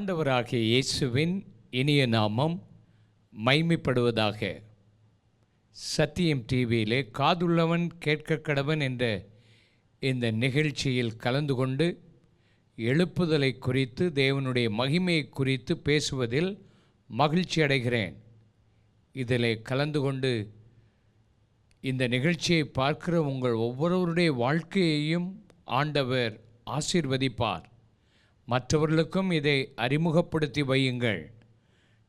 ஆண்டவராகிய இயேசுவின் இனிய நாமம் மைமைப்படுவதாக. சத்தியம் டிவியிலே காதுள்ளவன் கேட்க கடவன் என்ற இந்த நிகழ்ச்சியில் கலந்து கொண்டு எழுப்புதலை குறித்து தேவனுடைய மகிமையை குறித்து பேசுவதில் மகிழ்ச்சி அடைகிறேன். இதில் கலந்து கொண்டு இந்த நிகழ்ச்சியை பார்க்கிற உங்கள் ஒவ்வொருவருடைய வாழ்க்கையையும் ஆண்டவர் ஆசீர்வதிப்பார். மற்றவர்களுக்கும் இதை அறிமுகப்படுத்தி வையுங்கள்.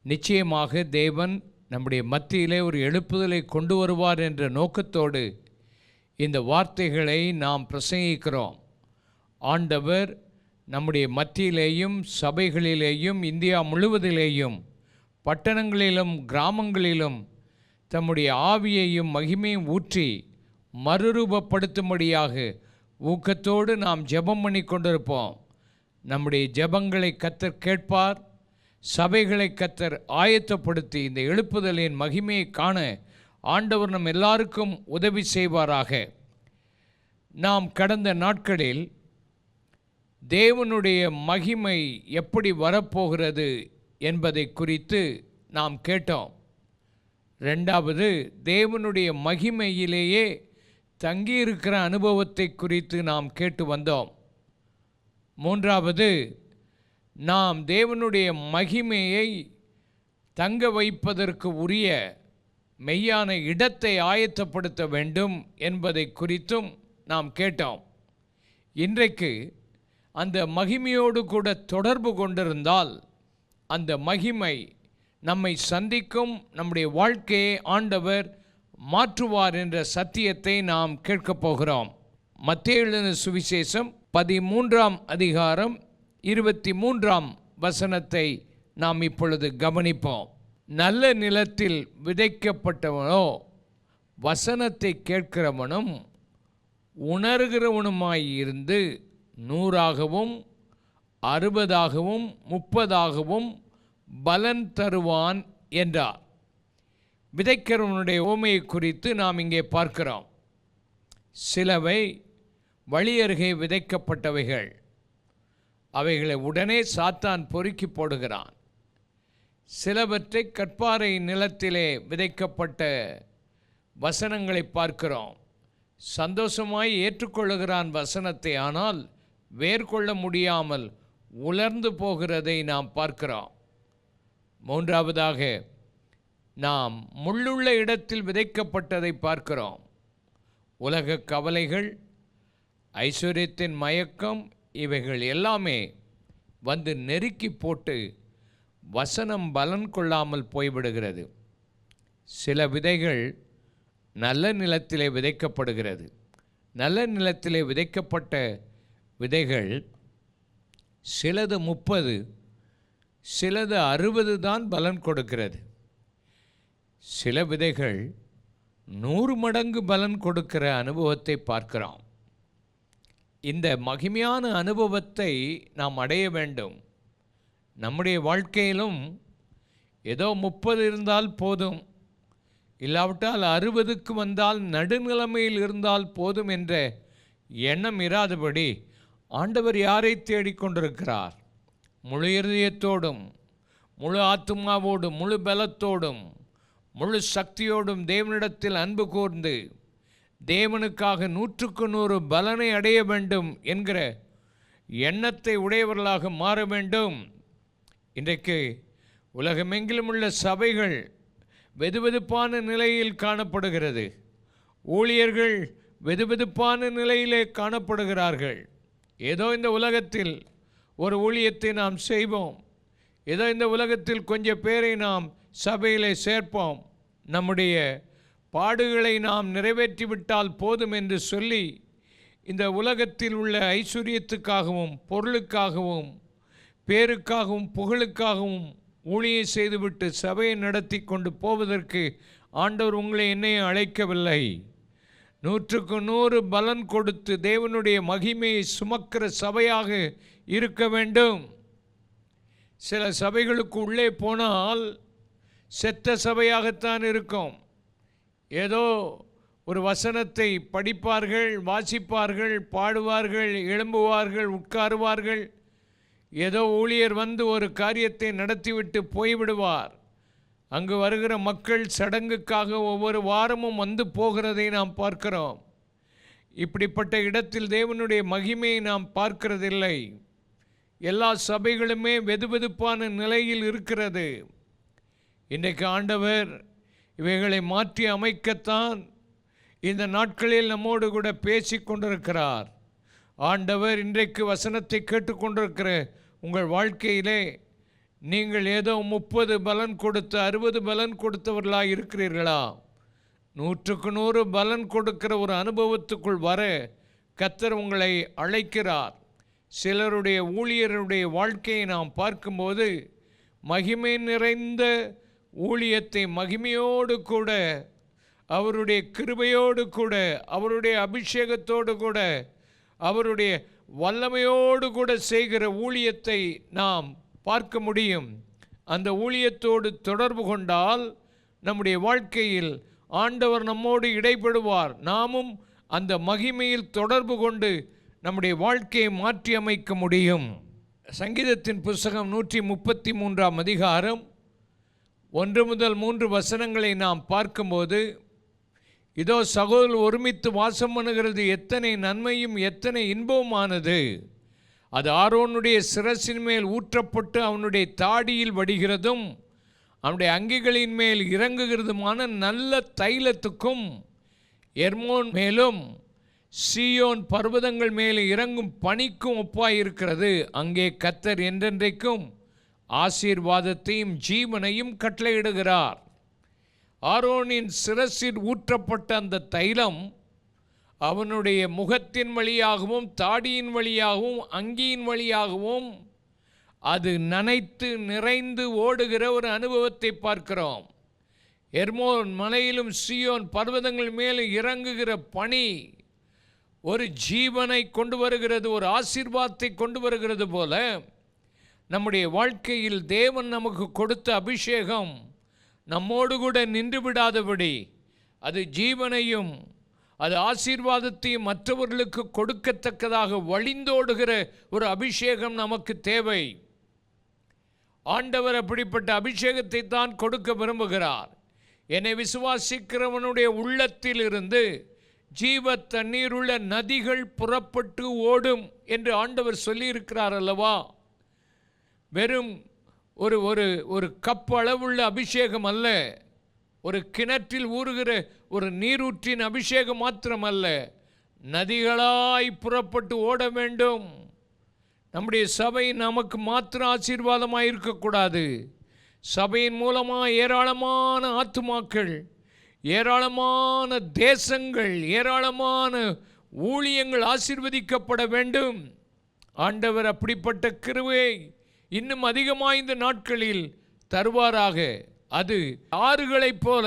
நிச்சயமாக தேவன் நம்முடைய மத்தியிலே ஒரு எழுப்புதலை கொண்டு வருவார் என்ற நோக்கத்தோடு இந்த வார்த்தைகளை நாம் பிரசங்கிக்கிறோம். ஆண்டவர் நம்முடைய மத்தியிலேயும் சபைகளிலேயும் இந்தியா முழுவதிலேயும் பட்டணங்களிலும் கிராமங்களிலும் தம்முடைய ஆவியையும் மகிமையும் ஊற்றி மறுரூபப்படுத்தும்படியாக ஊக்கத்தோடு நாம் ஜெபம் பண்ணி கொண்டிருப்போம் நம்முடைய ஜெபங்களை கத்தர் கேட்பார் சபைகளை கத்தர் ஆயத்தப்படுத்தி இந்த எழுப்புதலின் மகிமையை காண ஆண்டவர் நம் எல்லாருக்கும் உதவி செய்வாராக. நாம் கடந்த நாட்களில் தேவனுடைய மகிமை எப்படி வரப்போகிறது என்பதை குறித்து நாம் கேட்டோம். ரெண்டாவது தேவனுடைய மகிமையிலேயே தங்கியிருக்கிற அனுபவத்தை குறித்து நாம் கேட்டு வந்தோம். மூன்றாவது நாம் தேவனுடைய மகிமையை தங்க வைப்பதற்கு உரிய மெய்யான இடத்தை ஆயத்தப்படுத்த வேண்டும் என்பதை குறித்தும் நாம் கேட்டோம். இன்றைக்கு அந்த மகிமையோடு கூட தொடர்பு கொண்டிருந்தால் அந்த மகிமை நம்மை சந்திக்கும் நம்முடைய வாழ்க்கையை ஆண்டவர் மாற்றுவார் என்ற சத்தியத்தை நாம் கேட்கப் போகிறோம். மத்திய எழுதின சுவிசேஷம் பதிமூன்றாம் அதிகாரம் இருபத்தி மூன்றாம் வசனத்தை நாம் இப்பொழுது கவனிப்போம். நல்ல நிலத்தில் விதைக்கப்பட்டவனோ வசனத்தை கேட்கிறவனும் உணர்கிறவனுமாய் இருந்து நூறாகவும் அறுபதாகவும் முப்பதாகவும் பலன் தருவான் என்றார். விதைக்கிறவனுடைய ஓமையை குறித்து நாம் இங்கே பார்க்கிறோம். சிலவை வழியருகே விதைக்கப்பட்டவைகள். அவைகளை உடனே சாத்தான் பொறுக்கி போடுகிறான். சிலவற்றை கற்பாறை நிலத்திலே விதைக்கப்பட்ட வசனங்களை பார்க்கிறோம். சந்தோஷமாய் ஏற்றுக்கொள்ளுகிறான் வசனத்தை ஆனால் வேர்கொள்ள முடியாமல் உலர்ந்து போகிறதை நாம் பார்க்கிறோம். மூன்றாவதாக நாம் முள்ளுள்ள இடத்தில் விதைக்கப்பட்டதை பார்க்கிறோம். உலக கவலைகள் ஐஸ்வர்யத்தின் மயக்கம் இவைகள் எல்லாமே வந்து நெருக்கி போட்டு வசனம் பலன் கொள்ளாமல் போய்விடுகிறது. சில விதைகள் நல்ல நிலத்திலே விதைக்கப்படுகிறது. நல்ல நிலத்திலே விதைக்கப்பட்ட விதைகள் சிலது முப்பது சிலது அறுபது தான் பலன் கொடுக்கிறது. சில விதைகள் நூறு மடங்கு பலன் கொடுக்கிற அனுபவத்தை பார்க்கிறோம். இந்த மகிமையான அனுபவத்தை நாம் அடைய வேண்டும். நம்முடைய வாழ்க்கையிலும் ஏதோ முப்பது இருந்தால் போதும். இல்லாவிட்டால் அறுபதுக்கு வந்தால் நடுநிலைமையில் இருந்தால் போதும் என்ற எண்ணம் இராதபடி ஆண்டவர் யாரை தேடிக்கொண்டிருக்கிறார் முழு இருதயத்தோடும் முழு ஆத்மாவோடும் முழு பலத்தோடும் முழு சக்தியோடும் தேவனிடத்தில் அன்பு கூர்ந்து தேவனுக்காக நூற்றுக்கு நூறு பலனை அடைய வேண்டும் என்கிற எண்ணத்தை உடையவர்களாக மாற வேண்டும். இன்றைக்கு உலகமெங்கிலும் உள்ள சபைகள் வெதுவெதுப்பான நிலையில் காணப்படுகிறது. ஊழியர்கள் வெதுவெதுப்பான நிலையிலே காணப்படுகிறார்கள். ஏதோ இந்த உலகத்தில் ஒரு ஊழியத்தை நாம் செய்வோம். ஏதோ இந்த உலகத்தில் கொஞ்சம் பேரை நாம் சபையிலே சேர்ப்போம். நம்முடைய பாடுகளை நாம் நிறைவேற்றிவிட்டால் போதும் என்று சொல்லி இந்த உலகத்தில் உள்ள ஐஸ்வர்யத்துக்காகவும் பொருளுக்காகவும் பேருக்காகவும் புகழுக்காகவும் ஊழியை செய்துவிட்டு சபையை நடத்தி கொண்டு போவதற்கு ஆண்டவர் உங்களை என்னையும் அழைக்கவில்லை. நூற்றுக்கு நூறு பலன் கொடுத்து தேவனுடைய மகிமையை சுமக்கிற சபையாக இருக்க வேண்டும். சில சபைகளுக்கு உள்ளே போனால் செத்த சபையாகத்தான் இருக்கும். ஏதோ ஒரு வசனத்தை படிப்பார்கள் வாசிப்பார்கள் பாடுவார்கள் எழும்புவார்கள் உட்காருவார்கள். ஏதோ ஊழியர் வந்து ஒரு காரியத்தை நடத்திவிட்டு போய்விடுவார். அங்கு வருகிற மக்கள் சடங்குக்காக ஒவ்வொரு வாரமும் வந்து போகிறதை நாம் பார்க்கிறோம். இப்படிப்பட்ட இடத்தில் தேவனுடைய மகிமையை நாம் பார்க்கிறதில்லை. எல்லா சபைகளுமே வெதுவெதுப்பான நிலையில் இருக்கிறது. இன்றைக்கு ஆண்டவர் இவைகளை மாற்றி அமைக்கத்தான் இந்த நாட்களில் நம்மோடு கூட பேசி கொண்டிருக்கிறார். ஆண்டவர் இன்றைக்கு வசனத்தை கேட்டுக்கொண்டிருக்கிற உங்கள் வாழ்க்கையிலே நீங்கள் ஏதோ முப்பது பலன் கொடுத்து அறுபது பலன் கொடுத்தவர்களாக இருக்கிறீர்களா? நூற்றுக்கு நூறு பலன் கொடுக்கிற ஒரு அனுபவத்துக்குள் வர கத்தர் உங்களை அழைக்கிறார். சிலருடைய ஊழியருடைய வாழ்க்கையை நாம் பார்க்கும்போது மகிமை நிறைந்த ஊழியத்தை மகிமையோடு கூட அவருடைய கிருபையோடு கூட அவருடைய அபிஷேகத்தோடு கூட அவருடைய வல்லமையோடு கூட செய்கிற ஊழியத்தை நாம் பார்க்க முடியும். அந்த ஊழியத்தோடு தொடர்பு கொண்டால் நம்முடைய வாழ்க்கையில் ஆண்டவர் நம்மோடு இடைபடுவார். நாமும் அந்த மகிமையில் தொடர்பு கொண்டு நம்முடைய வாழ்க்கையை மாற்றி அமைக்க முடியும். சங்கீதத்தின் புஸ்தகம் நூற்றி முப்பத்தி மூன்றாம் அதிகாரம் ஒன்று முதல் மூன்று வசனங்களை நாம் பார்க்கும்போது இதோ சகோதரர் ஒருமித்து வாசம் பண்ணுகிறது எத்தனை நன்மையும் எத்தனை இன்பமானது அது ஆரோனுடைய சிரசின் மேல் ஊற்றப்பட்டு அவனுடைய தாடியில் வடிகிறதும் அவனுடைய அங்கிகளின் மேல் இறங்குகிறதுமான நல்ல தைலத்துக்கும் எர்மோன் மேலும் சீயோன் பர்வதங்கள் மேலே இறங்கும் பனிக்கும் ஒப்பாயிருக்கிறது. அங்கே கத்தர் என்றென்றைக்கும் ஆசீர்வாதத்தையும் ஜீவனையும் கட்டளையிடுகிறார். ஆரோனின் சிரசில் ஊற்றப்பட்ட அந்த தைலம் அவனுடைய முகத்தின் வழியாகவும் தாடியின் வழியாகவும் அங்கியின் வழியாகவும் அது நனைத்து நிறைந்து ஓடுகிற ஒரு அனுபவத்தை பார்க்கிறோம். எர்மோன் மலையிலும் சியோன் பர்வதங்கள் மேலும் இறங்குகிற பணி ஒரு ஜீவனை கொண்டு வருகிறது ஒரு ஆசீர்வாதத்தை கொண்டு வருகிறது போல நம்முடைய வாழ்க்கையில் தேவன் நமக்கு கொடுத்த அபிஷேகம் நம்மோடு கூட நின்று விடாதபடி அது ஜீவனையும் அது ஆசீர்வாதத்தையும் மற்றவர்களுக்கு கொடுக்கத்தக்கதாக வழிந்தோடுகிற ஒரு அபிஷேகம் நமக்கு தேவை. ஆண்டவர் அப்படிப்பட்ட அபிஷேகத்தை தான் கொடுக்க விரும்புகிறார். என்னை விசுவாசிக்கிறவனுடைய உள்ளத்தில் இருந்து ஜீவ தண்ணீருள்ள நதிகள் புறப்பட்டு ஓடும் என்று ஆண்டவர் சொல்லியிருக்கிறார் அல்லவா? வெறும் ஒரு ஒரு ஒரு கப் அளவுள்ள அபிஷேகம் அல்ல. ஒரு கிணற்றில் ஊறுகிற ஒரு நீரூற்றின் அபிஷேகம் மாத்திரமல்ல. நதிகளாய் புறப்பட்டு ஓட வேண்டும். நம்முடைய சபை நமக்கு மாத்திரம் ஆசீர்வாதமாக இருக்கக்கூடாது. சபையின் மூலமாக ஏராளமான ஆத்துமாக்கள் ஏராளமான தேசங்கள் ஏராளமான ஊழியங்கள் ஆசீர்வதிக்கப்பட வேண்டும். ஆண்டவர் அப்படிப்பட்ட கிருவை இன்னும் அதிகமாக இந்த நாட்களில் தருவாராக. அது ஆறுகளைப் போல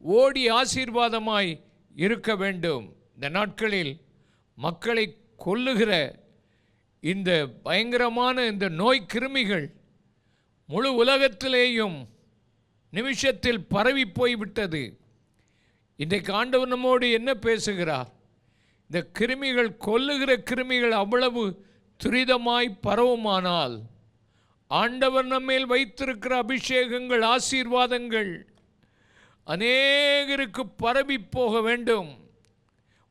ஓடி ஆசீர்வாதமாய் இருக்க வேண்டும். இந்த நாட்களில் மக்களை கொல்லுகிற இந்த பயங்கரமான இந்த நோய் கிருமிகள் முழு உலகத்திலேயும் நிமிஷத்தில் பரவி போய்விட்டது. இன்றைக்கு ஆண்டவர் நம்மோடு என்ன பேசுகிறார்? இந்த கிருமிகள் கொல்லுகிற கிருமிகள் அவ்வளவு துரிதமாய் பரவுமானால் ஆண்டவர் நம்மேல் வைத்திருக்கிற அபிஷேகங்கள் ஆசீர்வாதங்கள் அநேகருக்கு பரவி போக வேண்டும்.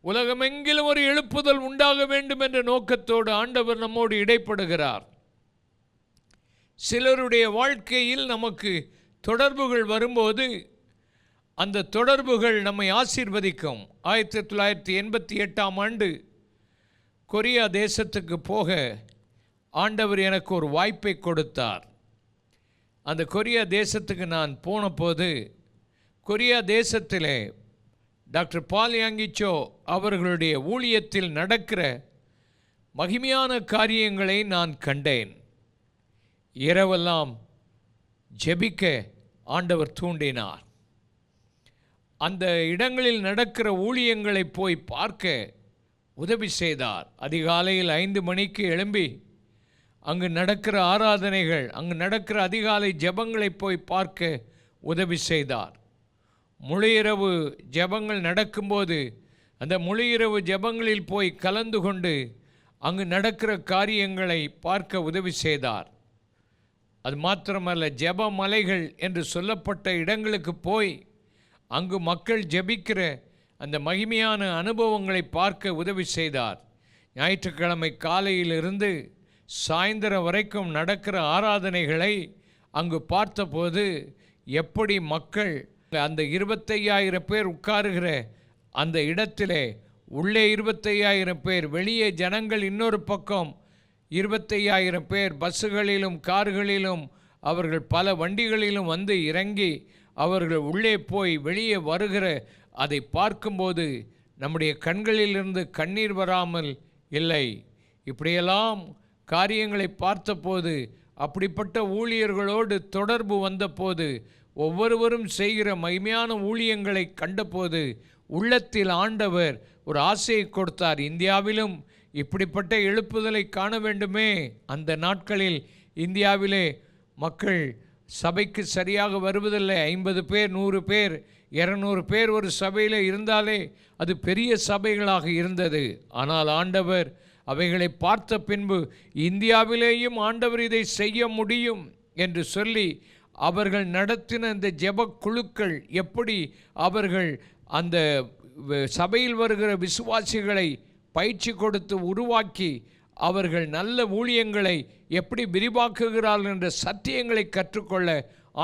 உலகமெங்கிலும் ஒரு எழுப்புதல் உண்டாக வேண்டும் என்ற நோக்கத்தோடு ஆண்டவர் நம்மோடு இடைப்படுகிறார். சிலருடைய வாழ்க்கையில் நமக்கு தொடர்புகள் வரும்போது அந்த தொடர்புகள் நம்மை ஆசீர்வதிக்கும். ஆயிரத்தி தொள்ளாயிரத்தி எண்பத்தி எட்டாம் ஆண்டு கொரியா தேசத்துக்கு போக ஆண்டவர் எனக்கு ஒரு வாய்ப்பை கொடுத்தார். அந்த கொரியா தேசத்துக்கு நான் போனபோது கொரியா தேசத்திலே டாக்டர் பால் யாங்கிச்சோ அவர்களுடைய ஊழியத்தில் நடக்கிற மகிமையான காரியங்களை நான் கண்டேன். இரவெல்லாம் ஜெபிக்க ஆண்டவர் தூண்டினார். அந்த இடங்களில் நடக்கிற ஊழியங்களை போய் பார்க்க உதவி செய்தார். அதிகாலையில் ஐந்து மணிக்கு எழும்பி அங்கு நடக்கிற ஆராதனைகள் அங்கு நடக்கிற அதிகாலை ஜெபங்களை போய் பார்க்க உதவி செய்தார். முழு இரவு ஜெபங்கள் நடக்கும்போது அந்த முழு இரவு ஜெபங்களில் போய் கலந்து கொண்டு அங்கு நடக்கிற காரியங்களை பார்க்க உதவி செய்தார். அது மாத்திரமல்ல ஜெப மலைகள் என்று சொல்லப்பட்ட இடங்களுக்கு போய் அங்கு மக்கள் ஜெபிக்கிற அந்த மகிமையான அனுபவங்களை பார்க்க உதவி செய்தார். ஞாயிற்றுக்கிழமை காலையிலிருந்து சாயந்தரம் வரைக்கும் நடக்கிற ஆராதனைகளை அங்கு பார்த்தபோது எப்படி மக்கள் அந்த இருபத்தையாயிரம் பேர் உட்காருகிற அந்த இடத்திலே உள்ளே இருபத்தையாயிரம் பேர் வெளியே ஜனங்கள் இன்னொரு பக்கம் இருபத்தையாயிரம் பேர் பஸ்ஸுகளிலும் கார்களிலும் அவர்கள் பல வண்டிகளிலும் வந்து இறங்கி அவர்கள் உள்ளே போய் வெளியே வருகிற அதை பார்க்கும்போது நம்முடைய கண்களிலிருந்து கண்ணீர் வராமல் இல்லை. இப்படியெல்லாம் காரியங்களை பார்த்தபோது அப்படிப்பட்ட ஊழியர்களோடு தொடர்பு வந்தபோது ஒவ்வொருவரும் செய்கிற மகிமையான ஊழியங்களை கண்டபோது உள்ளத்தில் ஆண்டவர் ஒரு ஆசையை கொடுத்தார். இந்தியாவிலும் இப்படிப்பட்ட எழுப்புதலை காண வேண்டுமே. அந்த நாட்களில் இந்தியாவிலே மக்கள் சபைக்கு சரியாக வருவதில்லை. ஐம்பது பேர் நூறு பேர் இரநூறு பேர் ஒரு சபையில் இருந்தாலே அது பெரிய சபைகளாக இருந்தது. ஆனால் ஆண்டவர் அவைகளை பார்த்த பின்பு இந்தியாவிலேயும் ஆண்டவர் இதை செய்ய முடியும் என்று சொல்லி அவர்கள் நடத்தின இந்த ஜெப குழுக்கள் எப்படி அவர்கள் அந்த சபையில் வருகிற விசுவாசிகளை பயிற்சி கொடுத்து உருவாக்கி அவர்கள் நல்ல ஊழியங்களை எப்படி விரிவாக்குகிறார்கள் என்ற சத்தியங்களை கற்றுக்கொள்ள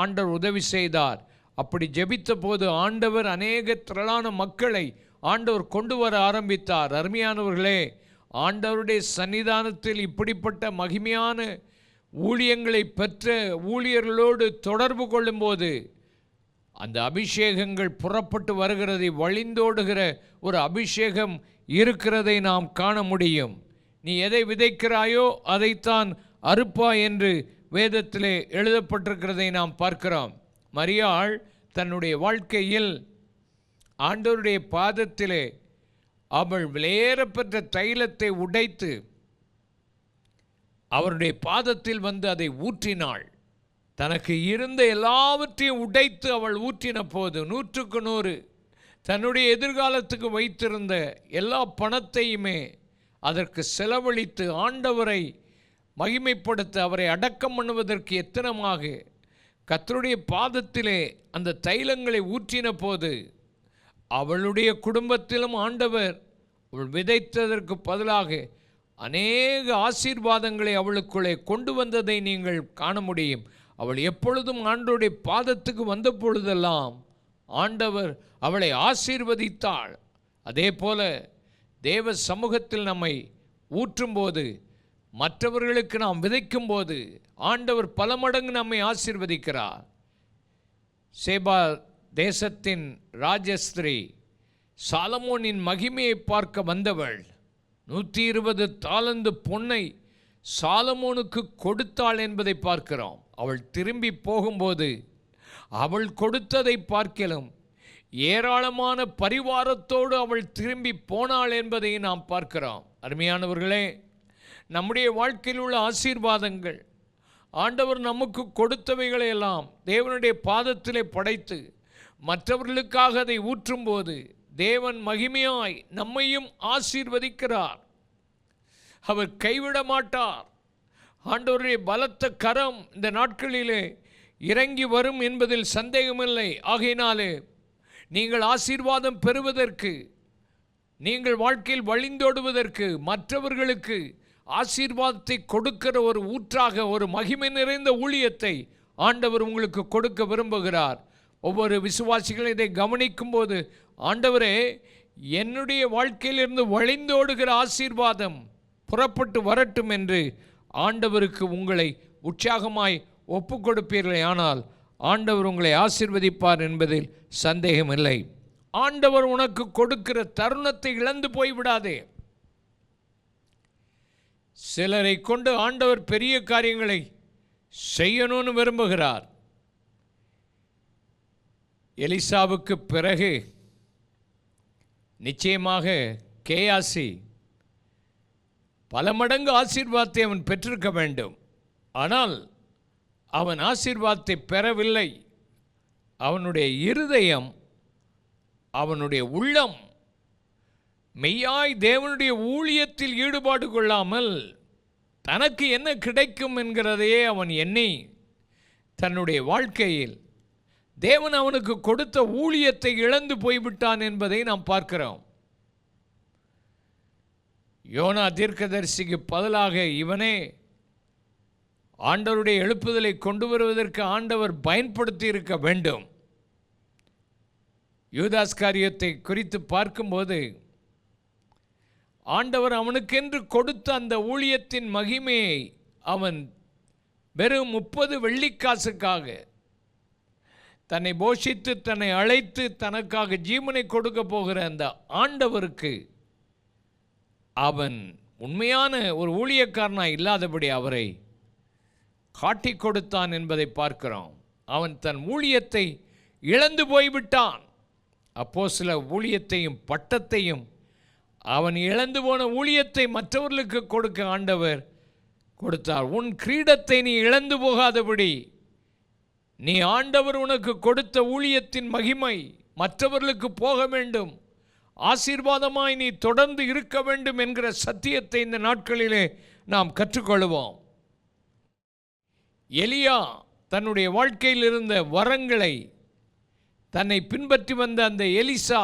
ஆண்டவர் உதவி செய்தார். அப்படி ஜெபித்த போது ஆண்டவர் அநேக திரளான மக்களை ஆண்டவர் கொண்டு வர ஆரம்பித்தார். அருமையானவர்களே ஆண்டவருடைய சன்னிதானத்தில் இப்படிப்பட்ட மகிமையான ஊழியங்களை பெற்ற ஊழியர்களோடு தொடர்பு கொள்ளும்போது அந்த அபிஷேகங்கள் புறப்பட்டு வருகிறதை வழிந்தோடுகிற ஒரு அபிஷேகம் இருக்கிறதை நாம் காண முடியும். நீ எதை விதைக்கிறாயோ அதைத்தான் அறுப்பா என்று வேதத்திலே எழுதப்பட்டிருக்கிறதை நாம் பார்க்கிறோம். மரியாள் தன்னுடைய வாழ்க்கையில் ஆண்டவருடைய பாதத்திலே அவள் விலையேறப்பெற்ற தைலத்தை உடைத்து அவருடைய பாதத்தில் வந்து அதை ஊற்றினாள். தனக்கு இருந்த எல்லாவற்றையும் உடைத்து அவள் ஊற்றின போது நூற்றுக்கு நூறு. தன்னுடைய எதிர்காலத்துக்கு வைத்திருந்த எல்லா பணத்தையுமே அதற்கு செலவழித்து ஆண்டவரை மகிமைப்படுத்த அவரை அடக்கம் பண்ணுவதற்கு எத்தனமாக கத்தருடைய பாதத்திலே அந்த தைலங்களை ஊற்றின போது அவளுடைய குடும்பத்திலும் ஆண்டவர் அவள் விதைத்ததற்கு பதிலாக அநேக ஆசீர்வாதங்களை அவளுக்குள்ளே கொண்டு வந்ததை நீங்கள் காண முடியும். அவள் எப்பொழுதும் ஆண்டோடைய பாதத்துக்கு வந்த பொழுதெல்லாம் ஆண்டவர் அவளை ஆசீர்வதித்தாள். அதே போல தேவ சமூகத்தில் நம்மை ஊற்றும்போது மற்றவர்களுக்கு நாம் விதைக்கும்போது ஆண்டவர் பல மடங்கு நம்மை ஆசீர்வதிக்கிறார். சேபா தேசத்தின் ராஜஸ்திரி சாலமோனின் மகிமையை பார்க்க வந்தவள். நூற்றி இருபது தாளந்து பொன்னை சாலமோனுக்கு கொடுத்தாள் என்பதை பார்க்கிறோம். அவள் திரும்பி போகும்போது அவள் கொடுத்ததை பார்க்கலும் ஏராளமான பரிவாரத்தோடு அவள் திரும்பி போனாள் என்பதை நாம் பார்க்கிறோம். அருமையானவர்களே நம்முடைய வாழ்க்கையில் உள்ள ஆசீர்வாதங்கள் ஆண்டவர் நமக்கு கொடுத்தவைகளை எல்லாம் தேவனுடைய பாதத்திலே படைத்து மற்றவர்களுக்காக அதை ஊற்றும்போது தேவன் மகிமையாய் நம்மையும் ஆசீர்வதிக்கிறார். அவர் கைவிட மாட்டார். ஆண்டவருடைய பலத்த கரம் இந்த நாட்களிலே இறங்கி வரும் என்பதில் சந்தேகமில்லை. ஆகையினாலே நீங்கள் ஆசீர்வாதம் பெறுவதற்கு நீங்கள் வாழ்க்கையில் வழிந்தோடுவதற்கு மற்றவர்களுக்கு ஆசீர்வாதத்தை கொடுக்கிற ஒரு ஊற்றாக ஒரு மகிமை நிறைந்த ஊழியத்தை ஆண்டவர் உங்களுக்கு கொடுக்க விரும்புகிறார். ஒவ்வொரு விசுவாசிகளும் இதை கவனிக்கும் போது ஆண்டவரே என்னுடைய வாழ்க்கையிலிருந்து வழிந்தோடுகிற ஆசீர்வாதம் புறப்பட்டு வரட்டும் என்று ஆண்டவருக்கு உங்களை உற்சாகமாய் ஒப்பு கொடுப்பீர்களே ஆனால் ஆண்டவர் உங்களை ஆசீர்வதிப்பார் என்பதில் சந்தேகமில்லை. ஆண்டவர் உனக்கு கொடுக்கிற தருணத்தை இழந்து போய்விடாதே. சிலரை கொண்டு ஆண்டவர் பெரிய காரியங்களை செய்யணும்னு விரும்புகிறார். எலிசாவுக்கு பிறகு நிச்சயமாக கேயாசி பல மடங்கு ஆசீர்வாதத்தை அவன் பெற்றிருக்க வேண்டும். ஆனால் அவன் ஆசீர்வாதத்தை பெறவில்லை. அவனுடைய இருதயம் அவனுடைய உள்ளம் மெய்யாய் தேவனுடைய ஊழியத்தில் ஈடுபாடு கொள்ளாமல் தனக்கு என்ன கிடைக்கும் என்கிறதையே அவன் எண்ணி தன்னுடைய வாழ்க்கையில் தேவன் அவனுக்கு கொடுத்த ஊழியத்தை இழந்து போய்விட்டான் என்பதை நாம் பார்க்கிறோம். யோனா தீர்க்கதரிசிக்கு பதிலாக இவனே ஆண்டவருடைய எழுப்புதலை கொண்டு வருவதற்கு ஆண்டவர் பயன்படுத்தி இருக்க வேண்டும். யூதாஸ் காரியத்தை குறித்து பார்க்கும்போது ஆண்டவர் அவனுக்கென்று கொடுத்த அந்த ஊழியத்தின் மகிமையை அவன் வெறும் முப்பது வெள்ளிக்காசுக்காக தன்னை போஷித்து தன்னை அழைத்து தனக்காக ஜீவனை கொடுக்க போகிற அந்த ஆண்டவருக்கு அவன் உண்மையான ஒரு ஊழியக்காரனாக இல்லாதபடி அவரை காட்டி கொடுத்தான் என்பதை பார்க்கிறோம். அவன் தன் ஊழியத்தை இழந்து போய்விட்டான். அப்போ சில ஊழியத்தையும் பட்டத்தையும் அவன் இழந்து போன ஊழியத்தை மற்றவர்களுக்கு கொடுக்க ஆண்டவர் கொடுத்தார். உன் கிரீடத்தை நீ இழந்து போகாதபடி நீ ஆண்டவர் உனக்கு கொடுத்த ஊழியத்தின் மகிமை மற்றவர்களுக்கு போக வேண்டும். ஆசீர்வாதமாய் நீ தொடர்ந்து இருக்க வேண்டும் என்கிற சத்தியத்தை இந்த நாட்களிலே நாம் கற்றுக்கொள்வோம். எலியா தன்னுடைய வாழ்க்கையில் இருந்த வரங்களை தன்னை பின்பற்றி வந்த அந்த எலிசா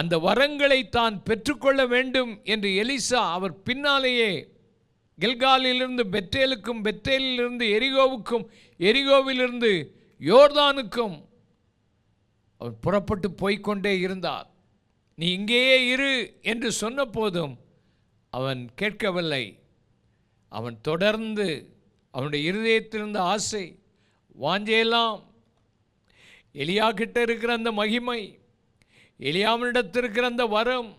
அந்த வரங்களை தான் பெற்றுக்கொள்ள வேண்டும் என்று எலிசா அவர் பின்னாலேயே கில்காலிலிருந்து பெத்தேலுக்கும் பெத்தேலிலிருந்து எரிகோவுக்கும் எரிகோவிலிருந்து யோர்தானுக்கும் அவர் புறப்பட்டு போய்க்கொண்டே இருந்தார். நீ இங்கேயே இரு என்று சொன்ன போதும் அவன் கேட்கவில்லை. அவன் தொடர்ந்து அவனுடைய இருதயத்திலிருந்த ஆசை வாஞ்சையெல்லாம் எலியா கிட்ட இருக்கிற அந்த மகிமை எலியாவினிடத்தில் இருக்கிற அந்த வரம்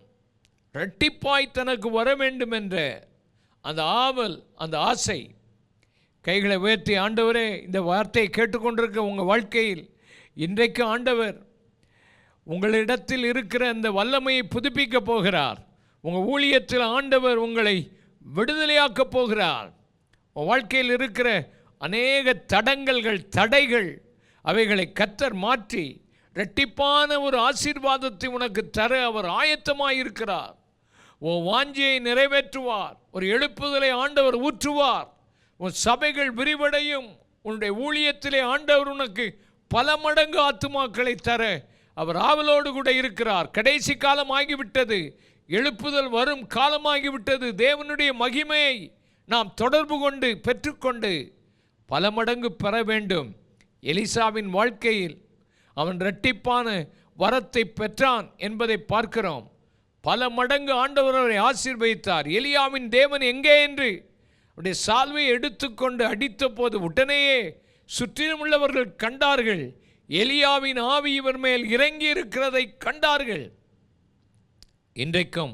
ரெட்டிப்பாய் தனக்கு வர வேண்டும் என்ற அந்த ஆவல் அந்த ஆசை கைகளை உயர்த்தி ஆண்டவரே இந்த வார்த்தையை கேட்டுக்கொண்டிருக்க உங்கள் வாழ்க்கையில் இன்றைக்கு ஆண்டவர் உங்களிடத்தில் இருக்கிற அந்த வல்லமையை புதுப்பிக்க போகிறார். உங்கள் ஊழியத்தில் ஆண்டவர் உங்களை விடுதலையாக்கப் போகிறார். உன் வாழ்க்கையில் இருக்கிற அநேக தடங்கல்கள் தடைகள் அவைகளை கத்தர் மாற்றி இரட்டிப்பான ஒரு ஆசீர்வாதத்தை உனக்கு தர அவர் ஆயத்தமாயிருக்கிறார். உன் வாஞ்சியை நிறைவேற்றுவார். ஒரு எழுப்புதலை ஆண்டவர் ஊற்றுவார். உன் சபைகள் விரிவடையும். உன்னுடைய ஊழியத்திலே ஆண்டவர் உனக்கு பல மடங்கு ஆத்துமாக்களை தர. அவர் ஆவலோடு கூட இருக்கிறார். கடைசி காலம் ஆகிவிட்டது. எழுப்புதல் வரும் காலமாகிவிட்டது தேவனுடைய மகிமையை நாம் தொடர்பு கொண்டு பெற்றுக்கொண்டு பல மடங்கு பெற வேண்டும். எலிசாவின் வாழ்க்கையில் அவன் இரட்டிப்பான வரத்தை பெற்றான் என்பதை பார்க்கிறோம். பல மடங்கு ஆண்டவர் அவரை ஆசீர்வதித்தார். எலியாவின் தேவன் எங்கே என்று உடைய சால்வையை எடுத்துக்கொண்டு அடித்த போது உடனேயே சுற்றிலும் உள்ளவர்கள் கண்டார்கள். எலியாவின் ஆவி இவர் மேல் இறங்கி இருக்கிறதை கண்டார்கள். இன்றைக்கும்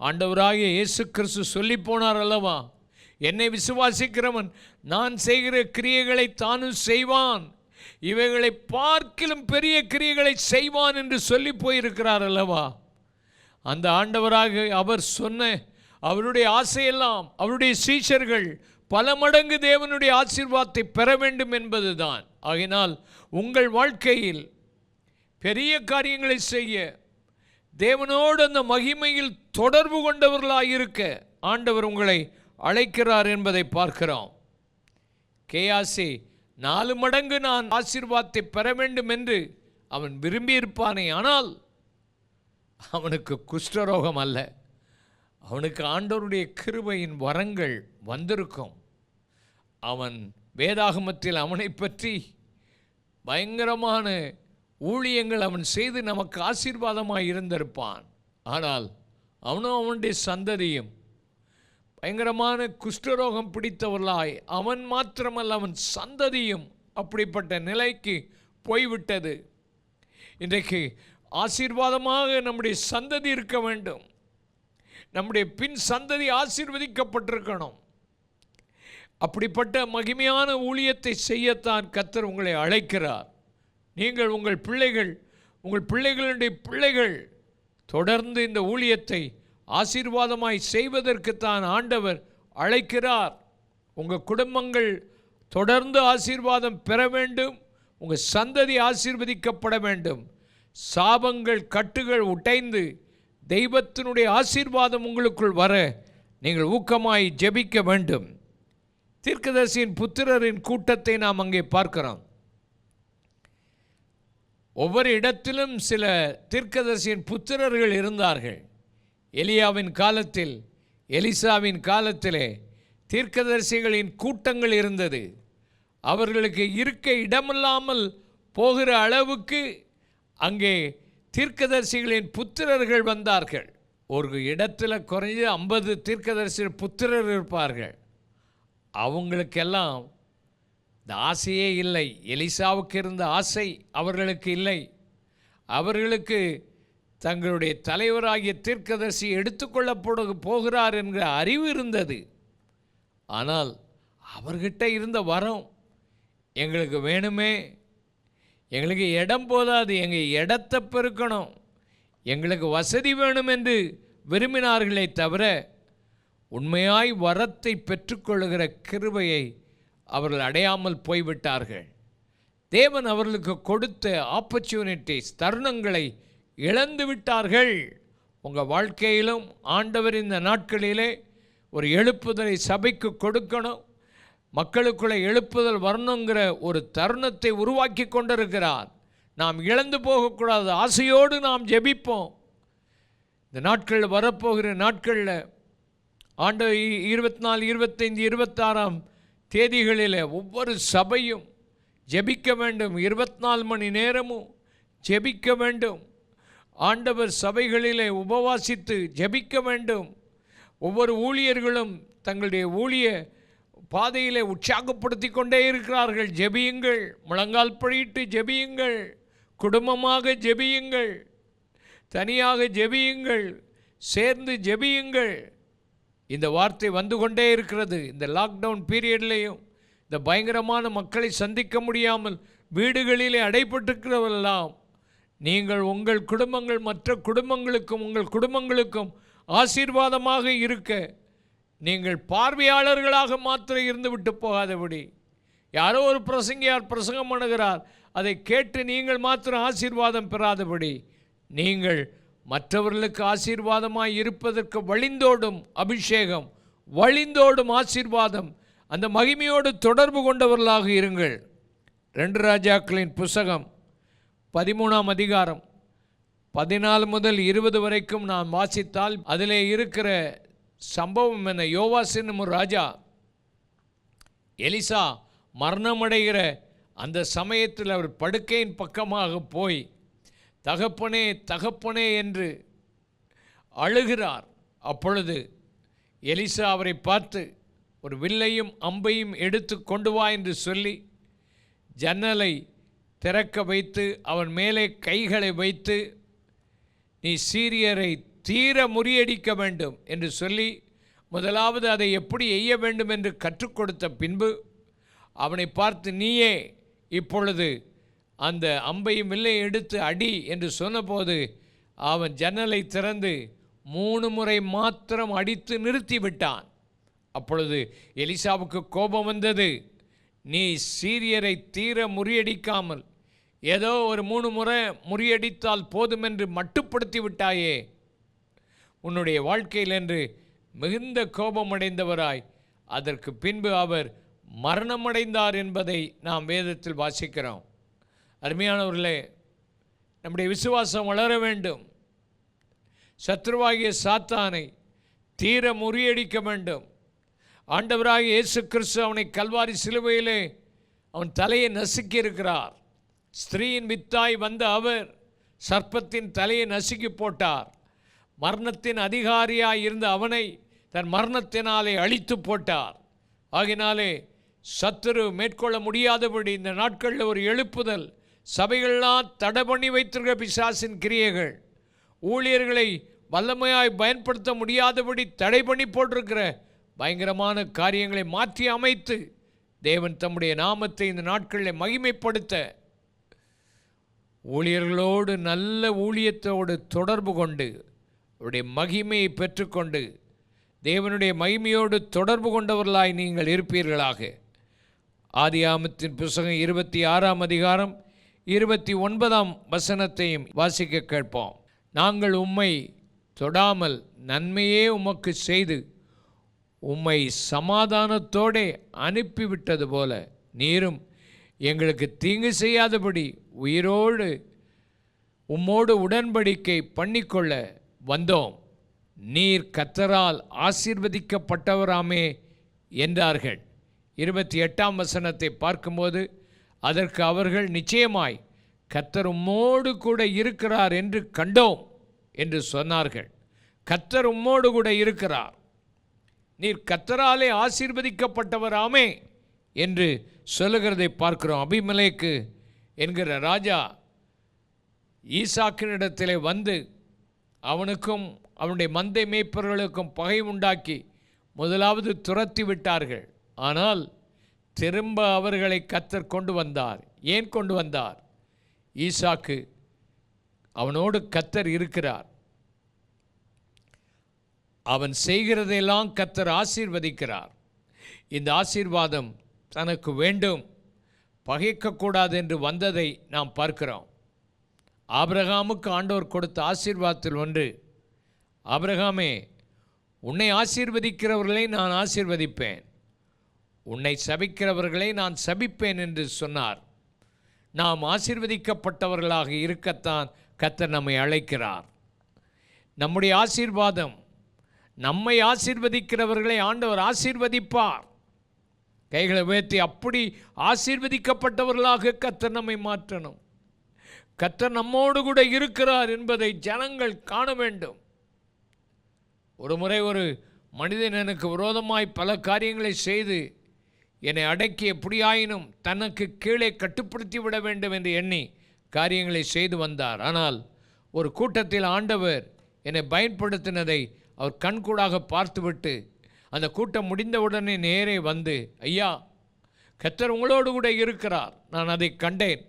ஆண்டவராகிய இயேசு கிறிஸ்து சொல்லி போனார் அல்லவா? என்னை விசுவாசிக்கிறவன் நான் செய்கிற கிரியைகளை தானும் செய்வான். இவைகளை பார்க்கிலும் பெரிய கிரியைகளை செய்வான் என்று சொல்லி போயிருக்கிறார் அல்லவா? அந்த ஆண்டவராக அவர் சொன்ன அவருடைய ஆசையெல்லாம் அவருடைய சீஷர்கள் பல மடங்கு தேவனுடைய ஆசீர்வாதத்தை பெற வேண்டும் என்பதுதான். ஆகினால் உங்கள் வாழ்க்கையில் பெரிய காரியங்களை செய்ய தேவனோடு அந்த மகிமையில் தொடர்பு கொண்டவர்களாக இருக்க ஆண்டவர் உங்களை அழைக்கிறார் என்பதை பார்க்கிறோம். கேயாசி நாலு மடங்கு நான் ஆசீர்வாதத்தை பெற வேண்டும் என்று அவன் விரும்பியிருப்பானே. ஆனால் அவனுக்கு குஷ்டரோகம் அல்ல. அவனுக்கு ஆண்டவருடைய கிருபையின் வரங்கள் வந்திருக்கும். அவன் வேதாகமத்தில் அவனை பற்றி பயங்கரமான ஊழியங்கள் அவன் செய்து நமக்கு ஆசீர்வாதமாக இருந்திருப்பான். ஆனால் அவனும் அவனுடைய சந்ததியும் பயங்கரமான குஷ்டரோகம் பிடித்தவர்களாய் அவன் மாத்திரமல்ல அவன் சந்ததியும் அப்படிப்பட்ட நிலைக்கு போய்விட்டது. இன்றைக்கு ஆசீர்வாதமாக நம்முடைய சந்ததி இருக்க வேண்டும். நம்முடைய பின் சந்ததி ஆசீர்வதிக்கப்பட்டிருக்கணும். அப்படிப்பட்ட மகிமையான ஊழியத்தை செய்யத்தான் கத்தர் உங்களை அழைக்கிறார். நீங்கள் உங்கள் பிள்ளைகள் உங்கள் பிள்ளைகளுடைய பிள்ளைகள் தொடர்ந்து இந்த ஊழியத்தை ஆசீர்வாதமாய் செய்வதற்குத்தான் ஆண்டவர் அழைக்கிறார். உங்கள் குடும்பங்கள் தொடர்ந்து ஆசீர்வாதம் பெற வேண்டும். உங்கள் சந்ததி ஆசீர்வதிக்கப்பட வேண்டும். சாபங்கள் கட்டுகள் உடைந்து தெய்வத்தினுடைய ஆசீர்வாதம் உங்களுக்குள் வர நீங்கள் ஊக்கமாய் ஜெபிக்க வேண்டும். தீர்க்கதரிசியின் புத்திரரின் கூட்டத்தை நாம் அங்கே பார்க்கிறோம். ஒவ்வொரு இடத்திலும் சில தீர்க்கதரிசியின் புத்திரர்கள் இருந்தார்கள். எலியாவின் காலத்தில் எலிசாவின் காலத்திலே தீர்க்கதரிசிகளின் கூட்டங்கள் இருந்தது. அவர்களுக்கு இருக்க இடமில்லாமல் போகிற அளவுக்கு அங்கே தீர்க்கதரிசிகளின் புத்திரர்கள் வந்தார்கள். ஒரு இடத்துல குறைஞ்சு ஐம்பது தீர்க்கதரிசி புத்திரர் இருப்பார்கள். அவங்களுக்கெல்லாம் இந்த ஆசையே இல்லை. எலிசாவுக்கு இருந்த ஆசை அவர்களுக்கு இல்லை. அவர்களுக்கு தங்களுடைய தலைவராகிய தீர்க்கதரிசி எடுத்துக்கொள்ளப்பட போகிறார் என்கிற அறிவு இருந்தது. ஆனால் அவர்கிட்ட இருந்த வரம் எங்களுக்கு வேணுமே எங்களுக்கு இடம் போதாது எங்கள் இடத்தை பெருக்கணும். எங்களுக்கு வசதி வேணும் என்று விரும்பினார்களே தவிர உண்மையாய் வரத்தை பெற்றுக்கொள்கிற கிருபையை அவர்கள் அடையாமல் போய்விட்டார்கள். தேவன் அவர்களுக்கு கொடுத்த ஆப்பர்ச்சுனிட்டிஸ் தருணங்களை இழந்து விட்டார்கள். உங்கள் வாழ்க்கையிலும் ஆண்டவர் இந்த நாட்களிலே ஒரு எழுப்புதலை சபைக்கு கொடுக்கணும். மக்களுக்குள்ளே எழுப்புதல் வரணுங்கிற ஒரு தருணத்தை உருவாக்கி கொண்டிருக்கிறார். நாம் இழந்து போகக்கூடாது. ஆசையோடு நாம் ஜெபிப்போம். இந்த நாட்களில் வரப்போகிற நாட்களில் ஆண்டு இருபத்தி நாலு இருபத்தைந்து இருபத்தாறாம் தேதிகளில் ஒவ்வொரு சபையும் ஜெபிக்க வேண்டும். இருபத்தி நாலு மணி நேரமும் ஜெபிக்க வேண்டும். ஆண்டவர் சபைகளிலே உபவாசித்து ஜெபிக்க வேண்டும். ஒவ்வொரு ஊழியர்களும் தங்களுடைய ஊழிய பாதையிலே உற்சாகப்படுத்தி கொண்டே இருக்கிறார்கள். ஜெபியுங்கள். முழங்கால் படியிட்டு ஜெபியுங்கள். குடும்பமாக ஜெபியுங்கள். தனியாக ஜெபியுங்கள். சேர்ந்து ஜெபியுங்கள். இந்த வார்த்தை வந்து கொண்டே இருக்கிறது. இந்த லாக்டவுன் பீரியட்லேயும் இந்த பயங்கரமான மக்களை சந்திக்க முடியாமல் வீடுகளிலே அடைபட்டிருக்கிறவெல்லாம் நீங்கள் உங்கள் குடும்பங்கள் மற்ற குடும்பங்களுக்கும் உங்கள் குடும்பங்களுக்கும் ஆசீர்வாதமாக இருக்க நீங்கள் பார்வையாளர்களாக மாத்திரம் இருந்து விட்டு போகாதபடி. யாரோ ஒரு பிரசங்கியார் பிரசங்கம் பண்ணுகிறார். அதை கேட்டு நீங்கள் மாத்திரம் ஆசீர்வாதம் பெறாதபடி. நீங்கள் மற்றவர்களுக்கு ஆசீர்வாதமாய் இருப்பதற்கு வழிந்தோடும் அபிஷேகம் வழிந்தோடும் ஆசீர்வாதம் அந்த மகிமையோடு தொடர்பு கொண்டவர்களாக இருங்கள். ரெண்டு ராஜாக்களின் புஸ்தகம் பதிமூணாம் அதிகாரம். பதினாலு முதல் இருபது வரைக்கும் நான் வாசித்தால் அதிலே இருக்கிற சம்பவம் என்ன? யோவாஸ் என்னும் ஒரு ராஜா எலிசா மரணமடைகிற அந்த சமயத்தில் அவர் படுக்கையின் பக்கமாக போய் தகப்பனே தகப்பனே என்று அழுகிறார். அப்பொழுது எலிசா அவரை பார்த்து ஒரு வில்லையும் அம்பையும் எடுத்து கொண்டு வா என்று சொல்லி ஜன்னலை திறக்க வைத்து அவன் மேலே கைகளை வைத்து நீ சீரியரை தீர முறியடிக்க வேண்டும் என்று சொல்லி முதலாவது அதை எப்படி எய்ய வேண்டும் என்று கற்றுக் கொடுத்த பின்பு அவனை பார்த்து நீயே இப்பொழுது அந்த அம்பையும் இல்லை எடுத்து அடி என்று சொன்னபோது அவன் ஜன்னலை திறந்து மூணு முறை மாத்திரம் அடித்து நிறுத்தி விட்டான். அப்பொழுது எலிசாவுக்கு கோபம் வந்தது. நீ சீரியரை தீர முறியடிக்காமல் ஏதோ ஒரு மூணு முறை முறியடித்தால் போதுமென்று மட்டுப்படுத்தி விட்டாயே உன்னுடைய வாழ்க்கையில் என்று மிகுந்த கோபமடைந்தவராய் அதற்கு பின்பு அவர் மரணமடைந்தார் என்பதை நாம் வேதத்தில் வாசிக்கிறோம். அருமையானவர்களே நம்முடைய விசுவாசம் வளர வேண்டும். சத்ருவாகிய சாத்தானை தீர முறியடிக்க வேண்டும். ஆண்டவராக இயேசு கிறிஸ்து அவனை கல்வாரி சிலுவையிலே அவன் தலையை நசுக்கி இருக்கிறார் ஸ்திரீயின் வித்தாய் வந்த அவர் சர்ப்பத்தின் தலையை நசுக்கி போட்டார். மரணத்தின் அதிகாரியாய் இருந்த அவனை தன் மரணத்தினாலே அழித்து போட்டார். ஆகினாலே சத்துரு மேற்கொள்ள முடியாதபடி இந்த நாட்களில் ஒரு எழுப்புதல் சபைகள்லாம் தடை பண்ணி வைத்திருக்கிற பிசாசின் கிரியைகள் ஊழியர்களை வல்லமையாய் பயன்படுத்த முடியாதபடி தடை பண்ணி போட்டிருக்கிற பயங்கரமான காரியங்களை மாற்றி அமைத்து தேவன் தம்முடைய நாமத்தை இந்த நாட்களில் மகிமைப்படுத்த. ஊழியர்களோடு நல்ல ஊழியத்தோடு தொடர்பு கொண்டு அவருடைய மகிமையை பெற்றுக்கொண்டு தேவனுடைய மகிமையோடு தொடர்பு கொண்டவர்களாய் நீங்கள் இருப்பீர்களாக. ஆதியாமத்தின் புஸ்தகம் இருபத்தி ஆறாம் அதிகாரம் இருபத்தி ஒன்பதாம் வசனத்தையும் வாசிக்க கேட்போம். நாங்கள் உம்மை தொடாமல் நன்மையே உமக்கு செய்து உம்மை சமாதானத்தோடே அனுப்பிவிட்டது போல நீரும் எங்களுக்கு தீங்கு செய்யாதபடி உயிரோடு உம்மோடு உடன்படிக்கை பண்ணிக்கொள்ள வந்தோம். நீர் கத்தரால் ஆசீர்வதிக்கப்பட்டவராமே என்றார்கள். இருபத்தி எட்டாம் வசனத்தை பார்க்கும்போது அதற்கு அவர்கள் நிச்சயமாய் கத்தர் உம்மோடு கூட இருக்கிறார் என்று கண்டோம் என்று சொன்னார்கள். கத்தர் உம்மோடு கூட இருக்கிறார். நீர் கத்தராலே ஆசீர்வதிக்கப்பட்டவராமே என்று சொல்லுகிறதை பார்க்கிறோம். அபிமலேக்கு என்கிற ராஜா ஈசாக்கினிடத்திலே வந்து அவனுக்கும் அவனுடைய மந்தை மேய்ப்பர்களுக்கும் பகை உண்டாக்கி முதலாவது துரத்தி விட்டார்கள். ஆனால் திரும்ப அவர்களை கத்தர் கொண்டு வந்தார். ஏன் கொண்டு வந்தார்? ஈசாக்கு அவனோடு கத்தர் இருக்கிறார். அவன் செய்கிறதையெல்லாம் கத்தர் ஆசீர்வதிக்கிறார். இந்த ஆசீர்வாதம் தனக்கு வேண்டும். பகைக்கக்கூடாது என்று வந்ததை நாம் பார்க்கிறோம். ஆபிரகாமுக்கு ஆண்டவர் கொடுத்த ஆசீர்வாதத்தில் ஒன்று. ஆபிரகாமே உன்னை ஆசீர்வதிக்கிறவர்களை நான் ஆசீர்வதிப்பேன். உன்னை சபிக்கிறவர்களை நான் சபிப்பேன் என்று சொன்னார். நாம் ஆசீர்வதிக்கப்பட்டவர்களாக இருக்கத்தான் கத்தர் நம்மை அழைக்கிறார். நம்முடைய ஆசீர்வாதம் நம்மை ஆசீர்வதிக்கிறவர்களை ஆண்டவர் ஆசீர்வதிப்பார். கைகளை உயர்த்தி அப்படி ஆசீர்வதிக்கப்பட்டவர்களாக கத்தர் நம்மை மாற்றணும். கத்தர் நம்மோடு கூட இருக்கிறார் என்பதை ஜனங்கள் காண வேண்டும். ஒரு முறை ஒரு மனிதன் எனக்கு விரோதமாய் பல காரியங்களை செய்து என்னை அடக்கி எப்படியாயினும் தனக்கு கீழே கட்டுப்படுத்தி விட வேண்டும் என்று எண்ணி காரியங்களை செய்து வந்தார். ஆனால் ஒரு கூட்டத்தில் ஆண்டவர் என்னை பயன்படுத்தினதை அவர் கண்கூடாக பார்த்துவிட்டு அந்த கூட்டம் முடிந்தவுடனே நேரே வந்து ஐயா கத்தர் உங்களோடு கூட இருக்கிறார். நான் அதை கண்டேன்.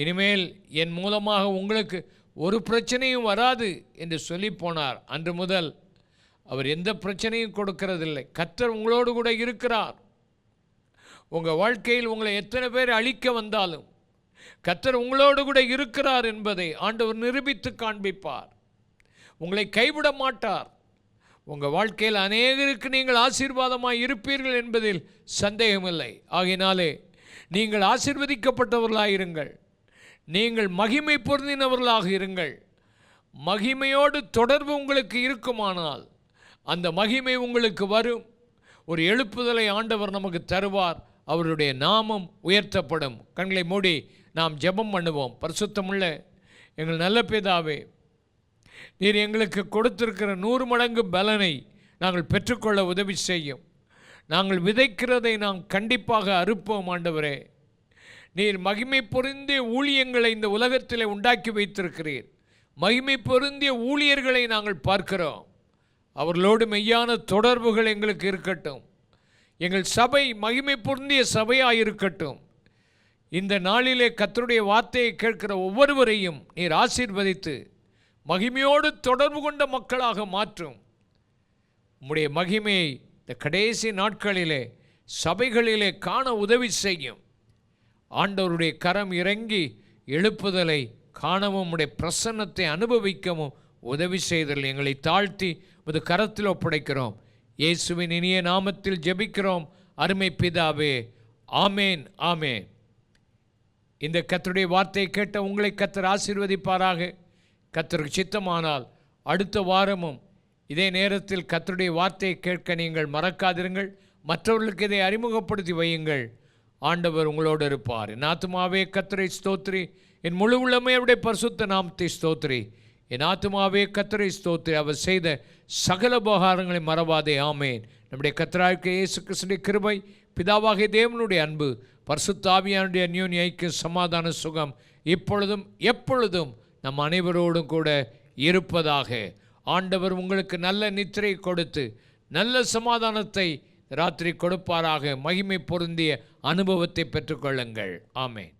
இனிமேல் என் மூலமாக உங்களுக்கு ஒரு பிரச்சனையும் வராது என்று சொல்லி போனார். அன்று முதல் அவர் எந்த பிரச்சனையும் கொடுக்கறதில்லை. கத்தர் உங்களோடு கூட இருக்கிறார். உங்கள் வாழ்க்கையில் உங்களை எத்தனை பேர் அழிக்க வந்தாலும் கத்தர் உங்களோடு கூட இருக்கிறார் என்பதை ஆண்டவர் நிரூபித்து காண்பிப்பார். உங்களை கைவிட மாட்டார். உங்கள் வாழ்க்கையில் அநேகருக்கு நீங்கள் ஆசீர்வாதமாக இருப்பீர்கள் என்பதில் சந்தேகமில்லை. ஆகினாலே நீங்கள் ஆசிர்வதிக்கப்பட்டவர்களாயிருங்கள். நீங்கள் மகிமை பொருந்தினவர்களாக இருங்கள். மகிமையோடு தொடர்பு உங்களுக்கு இருக்குமானால் அந்த மகிமை உங்களுக்கு வரும். ஒரு எழுப்புதலை ஆண்டவர் நமக்கு தருவார். அவருடைய நாமம் உயர்த்தப்படும். கண்களை மூடி நாம் ஜெபம் பண்ணுவோம். பரிசுத்தமுள்ள எங்கள் நல்ல பேதாவே நீர் எங்களுக்கு கொடுத்திருக்கிற நூறு மடங்கு பலனை நாங்கள் பெற்றுக்கொள்ள உதவி செய்யும். நாங்கள் விதைக்கிறதை நாம் கண்டிப்பாக அறுப்போம் ஆண்டவரே. நீர் மகிமை பொருந்திய ஊழியங்களை இந்த உலகத்தில் உண்டாக்கி வைத்திருக்கிறீர். மகிமை பொருந்திய ஊழியர்களை நாங்கள் பார்க்கிறோம். அவர்களோடு மெய்யான தொடர்புகள் எங்களுக்கு இருக்கட்டும். எங்கள் சபை மகிமை பொருந்திய சபையாக இருக்கட்டும் இந்த நாளிலே கத்தருடைய வார்த்தையை கேட்கிற ஒவ்வொருவரையும் நீர் ஆசீர்வதித்து மகிமையோடு தொடர்பு கொண்ட மக்களாக மாற்றும். உம்முடைய மகிமையை இந்த கடைசி நாட்களிலே சபைகளிலே காண உதவி செய்யும். ஆண்டவருடைய கரம் இறங்கி எழுப்புதலை காணவும் உடைய பிரசன்னத்தை அனுபவிக்கவும் உதவி செய்தல். எங்களை தாழ்த்தி உமது கரத்தில் ஒப்படைக்கிறோம். இயேசுவின் இனிய நாமத்தில் ஜெபிக்கிறோம். அருமை பிதாவே ஆமேன் ஆமேன். இந்த கத்தருடைய வார்த்தையை கேட்ட உங்களை கத்தர் ஆசீர்வதிப்பாராக. கத்தருக்கு சித்தமானால் அடுத்த வாரமும் இதே நேரத்தில் கத்தருடைய வார்த்தையை கேட்க நீங்கள் மறக்காதிருங்கள். மற்றவர்களுக்கு இதை அறிமுகப்படுத்தி வையுங்கள். ஆண்டவர் உங்களோடு இருப்பார். என் ஆத்மாவே கத்திரை ஸ்தோத்ரி. என் முழு உள்ளமே அவருடைய பரிசுத்த நாமத்தை ஸ்தோத்ரி. என் ஆத்மாவே கத்திரை ஸ்தோத்ரி. அவர் செய்த சகல உபகாரங்களை மறவாதே. ஆமேன். நம்முடைய கத்திராய்க்கு இயேசு கிருஷ்ணனுடைய கிருபை பிதாவாகிய தேவனுடைய அன்பு பரிசுத்தாவியானுடைய அந்யோனி ஐக்கிய சமாதான சுகம் இப்பொழுதும் எப்பொழுதும் நம் அனைவரோடும் கூட இருப்பதாக. ஆண்டவர் உங்களுக்கு நல்ல நித்திரை கொடுத்து நல்ல சமாதானத்தை ராத்திரி கொடுப்பாராக. மகிமை பொருந்திய அனுபவத்தை பெற்றுக்கொள்ளுங்கள். ஆமேன்.